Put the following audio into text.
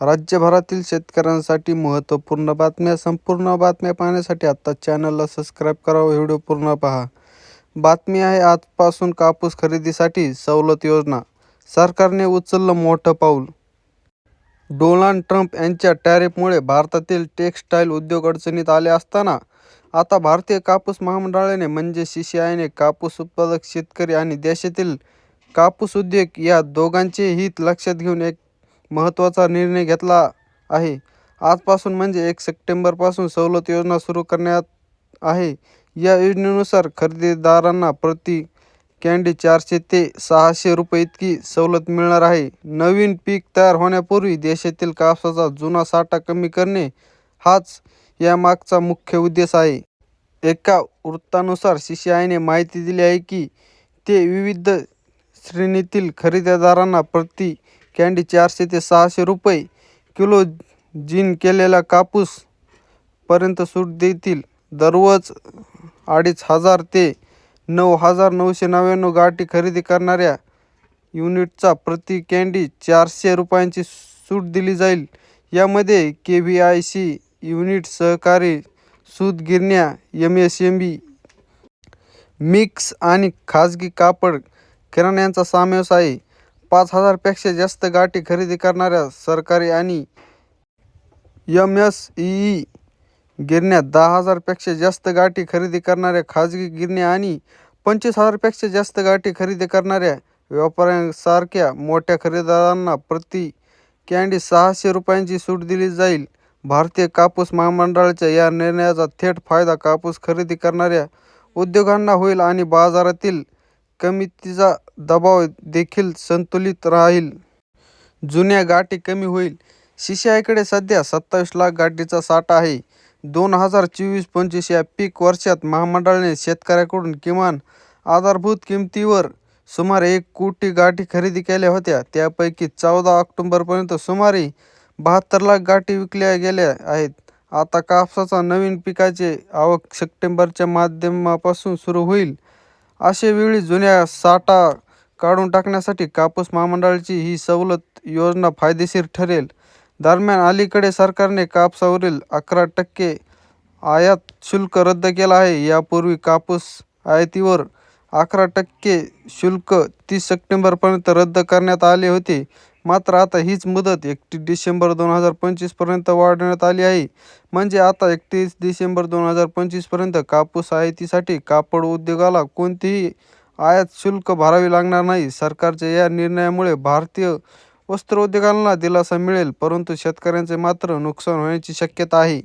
राज्यभरातील शेतकऱ्यांसाठी महत्त्वपूर्ण बातम्या संपूर्ण बातम्या पाहण्यासाठी आत्ता चॅनलला सबस्क्राईब करा व्हिडिओ पूर्ण पहा. बातमी आहे आजपासून कापूस खरेदीसाठी सवलत योजना. सरकारने उचललं मोठं पाऊल. डोनाल्ड ट्रम्प यांच्या टॅरिफमुळे भारतातील टेक्स्टाईल उद्योग अडचणीत आले असताना आता भारतीय कापूस महामंडळाने म्हणजे सीसीआयने कापूस उत्पादक शेतकरी आणि देशातील कापूस उद्योग या दोघांचे हित लक्षात घेऊन एक महत्त्वाचा निर्णय घेतला आहे. आजपासून म्हणजे एक सप्टेंबरपासून सवलत योजना सुरू करण्यात आहे. या योजनेनुसार खरेदीदारांना प्रति कॅन्डी चारशे ते सहाशे रुपये इतकी सवलत मिळणार आहे. नवीन पीक तयार होण्यापूर्वी देशातील कापसाचा जुना साठा कमी करणे हाच यामागचा मुख्य उद्देश आहे. एका वृत्तानुसार सीसीआयने माहिती दिली आहे की ते विविध श्रेणीतील खरेदीदारांना प्रति कँडी चारशे ते सहाशे रुपये किलो जिन केलेला कापूस पर्यंत सूट देतील. दररोज अडीच हजार ते नऊ हजार नऊशे नव्याण्णव गाठी खरेदी करणाऱ्या युनिटचा प्रति कँडी चारशे रुपयांची सूट दिली जाईल. यामध्ये K V I C unit सहकारी सूत गिरण्या M S M B mix आणि खाजगी कापड किराण्यांचा समावेश आहे. पाच हजारपेक्षा जास्त गाठी खरेदी करणाऱ्या सरकारी आणि एम एस ई गिरण्या दहा हजारपेक्षा जास्त गाठी खरेदी करणाऱ्या खाजगी गिरण्या आणि पंचवीस हजारपेक्षा जास्त गाठी खरेदी करणाऱ्या व्यापाऱ्यांसारख्या मोठ्या खरेदीदारांना प्रति कॅन्डी सहाशे रुपयांची सूट दिली जाईल. भारतीय कापूस महामंडळाच्या या निर्णयाचा थेट फायदा कापूस खरेदी करणाऱ्या उद्योगांना होईल आणि बाजारातील कमितीचा दबाव देखील संतुलित राहील. जुन्या गाठी कमी होईल. सीसीआयकडे सध्या सत्तावीस लाख गाठीचा साठा आहे. दोन हजार चोवीस पंचवीस या पीक वर्षात महामंडळाने शेतकऱ्याकडून किमान आधारभूत किमतीवर सुमारे एक कोटी गाठी खरेदी केल्या होत्या. त्यापैकी चौदा ऑक्टोबरपर्यंत सुमारे बहात्तर लाख गाठी विकल्या गेल्या आहेत. आता कापसाचा नवीन पिकाचे आवक सप्टेंबरच्या माध्यमापासून सुरू होईल. अशावेळी जुन्या साठा काढून टाकण्यासाठी कापूस महामंडळाची ही सवलत योजना फायदेशीर ठरेल. दरम्यान अलीकडे सरकारने कापसावरील अकरा टक्के आयात शुल्क रद्द केला आहे. यापूर्वी कापूस आयातीवर अकरा टक्के शुल्क तीस सप्टेंबरपर्यंत रद्द करण्यात आले होते. मात्र आता हीच मुदत एकतीस डिसेंबर दोन हजार पंचवीसपर्यंत वाढवण्यात आली आहे. म्हणजे आता एकतीस डिसेंबर दोन हजार पंचवीसपर्यंत कापूस आयातीसाठी कापड उद्योगाला कोणतेही आयात शुल्क भरावे लागणार नाही. सरकारच्या या निर्णयामुळे भारतीय वस्त्रोद्योगांना दिलासा मिळेल परंतु शेतकऱ्यांचे मात्र नुकसान होण्याची शक्यता आहे.